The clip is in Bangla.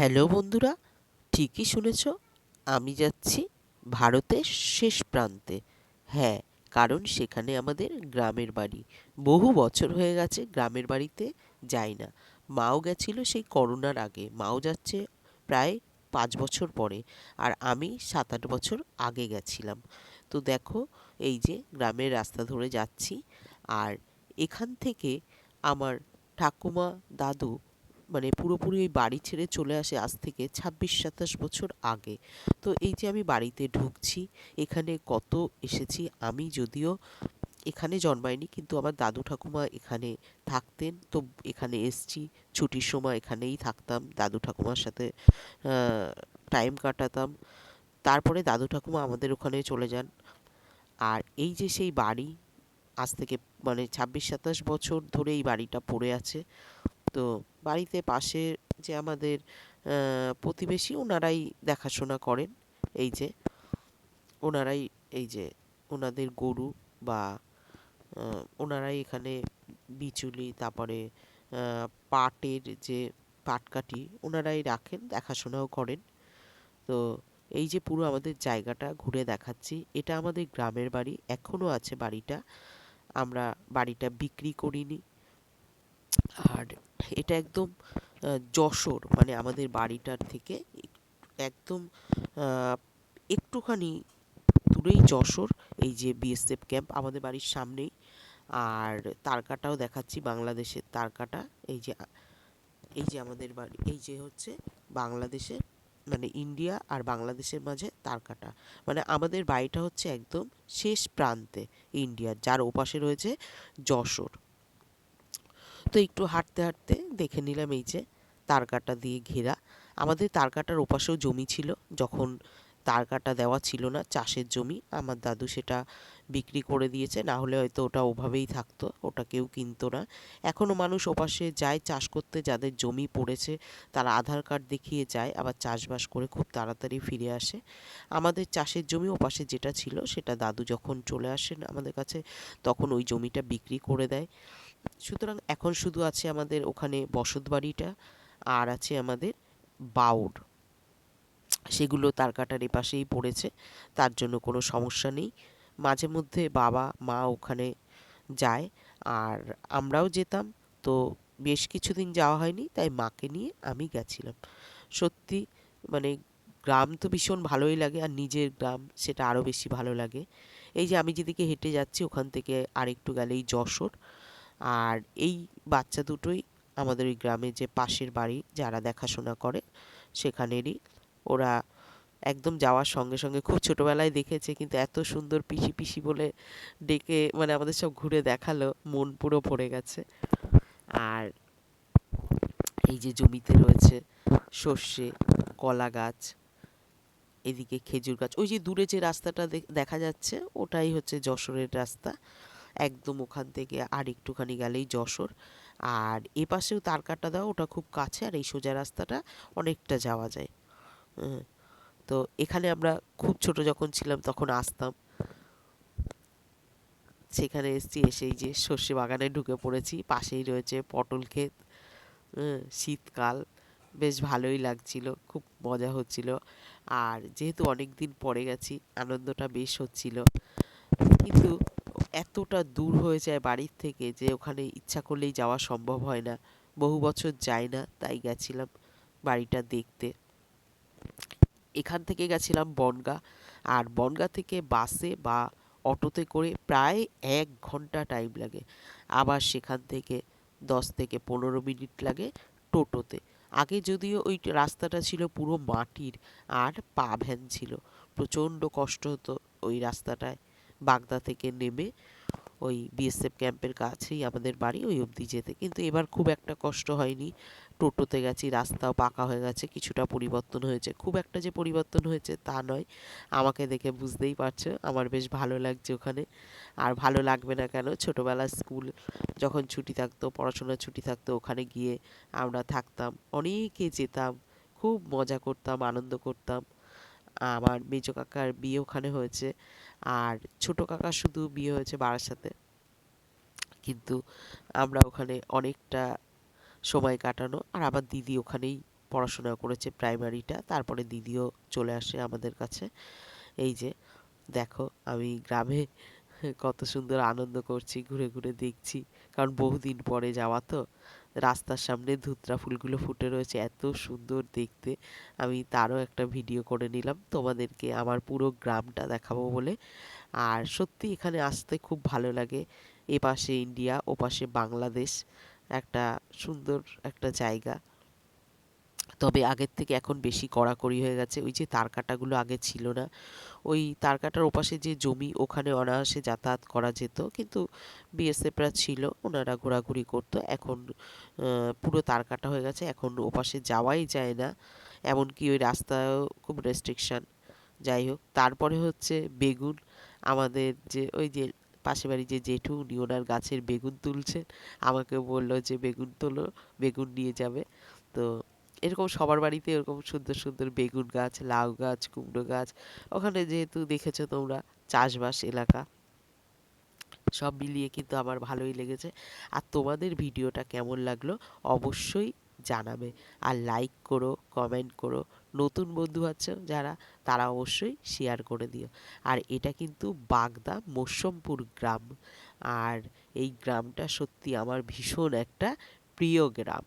হ্যালো বন্ধুরা, ঠিকই শুনেছ, আমি যাচ্ছি ভারতের শেষ প্রান্তে। হ্যাঁ কারণ সেখানে আমাদের গ্রামের বাড়ি। বহু বছর হয়ে গেছে গ্রামের বাড়িতে যাই না। মাও গেছিল সেই করোনার আগে। মাও যাচ্ছে প্রায় পাঁচ বছর পরে আর আমি সাত আট বছর আগে গেছিলাম। তো দেখো, এই যে গ্রামের রাস্তা ধরে যাচ্ছি আর এখান থেকে আমার ঠাকুমা দাদু মানে পুরোপুরি ওই বাড়ি ছেড়ে চলে আসে আজ থেকে ছাব্বিশ, সাতাশ বছর আগে। তো এই যে আমি বাড়িতে ঢুকছি, এখানে কত এসেছি, আমি যদিও এখানে জন্মায়নি কিন্তু আমার দাদু ঠাকুমা এখানে থাকতেন, তো এখানে এসছি, ছুটির সময় এখানেই থাকতাম, দাদু ঠাকুমার সাথে টাইম কাটাতাম। তারপরে দাদু ঠাকুমা আমাদের ওখানে চলে যান। আর এই যে সেই বাড়ি, আজ থেকে মানে ছাব্বিশ, সাতাশ বছর ধরে এই বাড়িটা পড়ে আছে তো বাড়িতে পাশে যে আমাদের প্রতিবেশী ওনারাই দেখাশোনা করেন, এই যে। ওনারাই এই যে ওনাদের গরু বা ওনারাই এখানে বিচুলি, তারপরে পাটের যে পাটকাঠি ওনারাই রাখেন, দেখাশোনাও করেন। তো এই যে পুরো আমাদের জায়গাটা ঘুরে দেখাচ্ছি, এটা আমাদের গ্রামের বাড়ি এখনও আছে বাড়িটা। আমরা বাড়িটা বিক্রি করিনি। আর এটা একদম যশোর মানে আমাদের বাড়িটার থেকে একদম একটুখানি দূরেই যশোর, এই যে বিএসএফ ক্যাম্প আমাদের বাড়ির সামনেই। আর তারকাটাও দেখাচ্ছি, বাংলাদেশের তারকাটা, এই যে এই যে আমাদের বাড়ি, এই যে হচ্ছে বাংলাদেশে মানে ইন্ডিয়া আর বাংলাদেশের মাঝে তারকাটা। মানে আমাদের বাড়িটা হচ্ছে একদম শেষ প্রান্তে ইন্ডিয়ার, যার ওপাশে রয়েছে যশোর। তো একটু হাঁটতে হাঁটতে দেখে নিলাম এই যে তারকাটা দিয়ে ঘেরা। আমাদের তারকাটার ওপাশেও জমি ছিল, যখন তারকাটা দেওয়া ছিল না, চাষের জমি, আমার দাদু সেটা বিক্রি করে দিয়েছে, না হলে হয়তো ওটা ওভাবেই থাকতো, ওটা কেউ কিনতো না। এখনও মানুষ ওপাশে যায় চাষ করতে, যাদের জমি পড়েছে তারা আধার কার্ড দেখিয়ে যায়, আবার চাষবাস করে খুব তাড়াতাড়ি ফিরে আসে। আমাদের চাষের জমি ওপাশে যেটা ছিল, সেটা দাদু যখন চলে আসেন আমাদের কাছে, তখন ওই জমিটা বিক্রি করে দেয়। সুতরাং এখন শুধু আছে আমাদের ওখানে বসত বাড়িটা আর আছে আমাদের বাউর সেগুলো তার কাটার এপাশেই পড়েছে, তার জন্য কোনো সমস্যা নেই। মাঝে মধ্যে বাবা, মা ওখানে যায় আর আমরাও যেতাম, তো বেশ কিছুদিন যাওয়া হয়নি, তাই মাকে নিয়ে আমি গেছিলাম। সত্যি মানে গ্রাম তো ভীষণ ভালোই লাগে আর নিজের গ্রাম সেটা আরও বেশি ভালো লাগে। এই যে আমি যেদিকে হেঁটে যাচ্ছি ওখান থেকে আরেকটু গেলেই যশোর। আর এই বাচ্চা দুটোই আমাদের ওই গ্রামে যে পাশের বাড়ি যারা দেখাশোনা করে, সেখানেরই। ওরা একদম যাওয়ার সঙ্গে সঙ্গে খুব ছোটোবেলায় দেখেছে, কিন্তু এত সুন্দর পিসি পিসি বলে ডেকে মানে আমাদের সব ঘুরে দেখাল, মন পুরো ভরে গেছে। আর এই যে জমিতে রয়েছে সর্ষে, কলা গাছ, এদিকে খেজুর গাছ, ওই যে দূরে যে রাস্তাটা দেখা যাচ্ছে, ওটাই হচ্ছে যশোরের রাস্তা। একদম ওখান থেকে আর একটুখানি গেলেই যশোর। আর এ পাশেও তার কাটা দেওয়া, ওটা খুব কাছে, আর এই সোজা রাস্তাটা অনেকটা যাওয়া যায়। তো এখানে আমরা খুব ছোট যখন ছিলাম তখন আসতাম। সেখানে এসছি এসেই যে সর্ষে বাগানে ঢুকে পড়েছি, পাশেই রয়েছে পটল ক্ষেত। শীতকাল, বেশ ভালোই লাগছিল, খুব মজা হচ্ছিল। আর যেহেতু অনেক দিন পরে গেছি, আনন্দটা বেশ হচ্ছিল। কিন্তু এতটা দূর হয়ে যায় বাড়ির থেকে যে ওখানে ইচ্ছা করলেই যাওয়া সম্ভব হয় না। বহু বছর যাই না, তাই গেছিলাম বাড়িটা দেখতে। এখান থেকে গেছিলাম বনগা। আর বনগা থেকে বাসে বা অটোতে করে প্রায় এক ঘণ্টা টাইম লাগে। আবার সেখান থেকে দশ থেকে পনেরো মিনিট লাগে টোটোতে। আগে যদিও ওই রাস্তাটা ছিল পুরো মাটির, আর পা ভ্যান ছিল। প্রচণ্ড কষ্ট হতো ওই রাস্তাটায়। বাগদা থেকে নেমে ওই বিএসএফ ক্যাম্পের কাছেই আমাদের বাড়ি, ওই অবধি যেতে। কিন্তু এবার খুব একটা কষ্ট হয়নি। টোটোতে গেছি, রাস্তাও পাকা হয়ে গেছে, কিছুটা পরিবর্তন হয়েছে। খুব একটা যে পরিবর্তন হয়েছে তা নয়। আমাকে দেখে বুঝতেই পারছ, আমার বেশ ভালো লাগছে ওখানে। আর ভালো লাগবে না কেন, ছোটোবেলার স্কুল যখন ছুটি থাকতো, পড়াশোনার ছুটি থাকতো, ওখানে গিয়ে আমরা থাকতাম, অনেকে যেতাম, খুব মজা করতাম, আনন্দ করতাম। আমার মেজো কাকার বিয়ে ওখানে হয়েছে। আর ছোট কাকা শুধু বিয়ে হয়েছে বারাসাতে কিন্তু আমরা ওখানে অনেকটা সময় কাটানো আর আমার দিদি ওখানেই পড়াশোনা করেছে প্রাইমারিটা তারপরে দিদিও চলে আসে আমাদের কাছে। এই যে, দেখো আমি গ্রামে কত সুন্দর আনন্দ করছি, ঘুরে ঘুরে দেখছি। কারণ বহুদিন পরে যাওয়া তো। রাস্তার সামনে ধুতরা ফুলগুলো ফুটে রয়েছে, এত সুন্দর দেখতে। আমি তারও একটা ভিডিও করে নিলাম, তোমাদেরকে আমার পুরো গ্রামটা দেখাবো বলে। আর সত্যি এখানে আসতে খুব ভালো লাগে। এ পাশে ইন্ডিয়া ও পাশে বাংলাদেশ, একটা সুন্দর একটা জায়গা। তবে আগের থেকে এখন বেশি কড়াকড়ি হয়ে গেছে। ওই যে তার কাটাগুলো আগে ছিল না। ওই তার কাটার ওপাশে যে জমি, ওখানে অনায়াসে যাতায়াত করা যেত। কিন্তু বিএসএফরা ছিল, ওনারা ঘোরাঘুরি করতো। এখন পুরো তার কাটা হয়ে গেছে। এখন ওপাশে যাওয়াই যায় না। এমনকি ওই রাস্তায়ও খুব রেস্ট্রিকশান যাই হোক, তারপরে হচ্ছে বেগুন। আমাদের যে, ওই যে পাশে বাড়ি যে জেঠু, উনি ওনার গাছের বেগুন তুলছেন। আমাকে বলল যে, বেগুন তোলো, বেগুন নিয়ে যাবে। তো এরকম সবার বাড়িতে এরকম সুন্দর সুন্দর বেগুন গাছ, লাউ গাছ, কুমড়ো গাছ, ওখানে যেহেতু দেখেছ তোমরা চাষবাস এলাকা, সব মিলিয়ে কিন্তু আমার ভালোই লেগেছে। আর তোমাদের ভিডিওটা কেমন লাগল অবশ্যই জানাবে। আর লাইক করো কমেন্ট করো, নতুন বন্ধু আছো যারা, তারা অবশ্যই শেয়ার করে দিও। আর এটা কিন্তু বাগদা মোসম্পুর গ্রাম। আর এই গ্রামটা সত্যি আমার ভীষণ একটা প্রিয় গ্রাম।